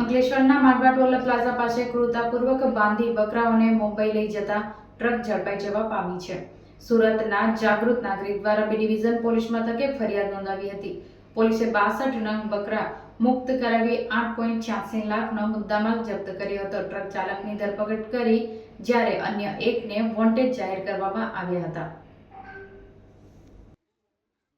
અંકલેશ્વરના toll plaza પાસે ક્રૂરતાપૂર્વક બાંધી બકરાઓને મુંબઈ લઈ જતા ટ્રક ઝડપાઈ જવા પામી છે. સુરતના જાગૃત નાગરિક દ્વારા બી ડિવિઝન પોલીસ મથકે ફરિયાદ નોંધાવી હતી. પોલીસે બાસઠ નંગ બકરા મુક્ત કરાવી આઠ પોઈન્ટ છ્યાસી લાખનો મુદ્દામાલ જપ્ત કર્યો હતો. ટ્રક ચાલકની ધરપકડ કરી જ્યારે અન્ય એકને વોન્ટેડ જાહેર કરવામાં આવ્યા હતા.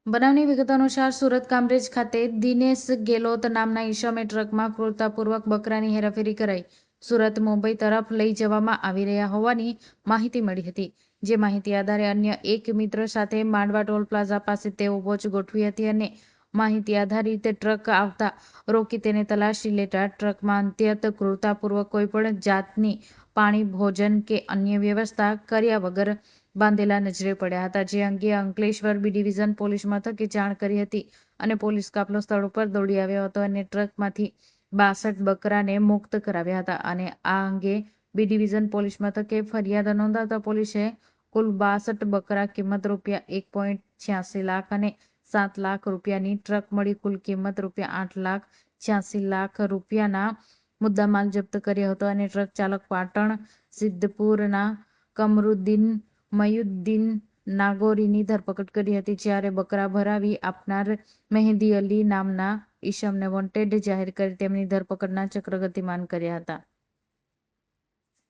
બનાવની વિગત અનુસાર સુરત કામરેજ ખાતે દિનેશ ગેલોત નામના ઈશમે ટ્રકમાં ક્રૂરતાપૂર્વક બકરાની હેરાફેરી કરાઈ. સુરત, મુંબઈ તરફ લઈ જવામાં આવી રહ્યા હોવાની માહિતી મળી હતી. જે માહિતી આધારે અન્ય એક મિત્ર સાથે માંડવા ટોલ પ્લાઝા પાસે તેઓ વોચ ગોઠવી હતી અને માહિતી આધારિત ટ્રક આવતા રોકી તેને તલાશી લેતા ટ્રકમાં અત્યંત ક્રૂરતાપૂર્વક કોઈપણ જાતની પાણી, ભોજન કે અન્ય વ્યવસ્થા કર્યા વગર બાંધેલા નજરે પડ્યા હતા. જે અંગે અંકલેશ્વર બી ડિવિઝન પોલીસ મથકે જાણ કરી હતી અને પોલીસ કાફલો સ્થળ ઉપર દોડી આવ્યો હતો અને ટ્રકમાંથી બાસઠ બકરાને મુક્ત કરાવ્યા હતા અને આ અંગે બી ડિવિઝન પોલીસ મથકે ફરિયાદ નોંધાવતા પોલીસે કુલ બાસઠ બકરા કિંમત રૂપિયા એક પોઈન્ટ છ્યાસી લાખ અને સાત લાખ રૂપિયાની ટ્રક મળી, કુલ કિંમત રૂપિયા આઠ લાખ છ્યાસી લાખ રૂપિયાના મુદ્દામાલ જપ્ત કર્યો હતો અને ટ્રક ચાલક પાટણ સિદ્ધપુરના કમરુદ્દીન મયુદ્દીન નાગોરીની ધરપકડ કરી હતી, જ્યારે બકરા ભરાવી આપનાર મહેંદી અલી નામના ઈશમને વોન્ટેડ જાહેર કરી તેમની ધરપકડના ચક્ર ગતિમાન કર્યા હતા.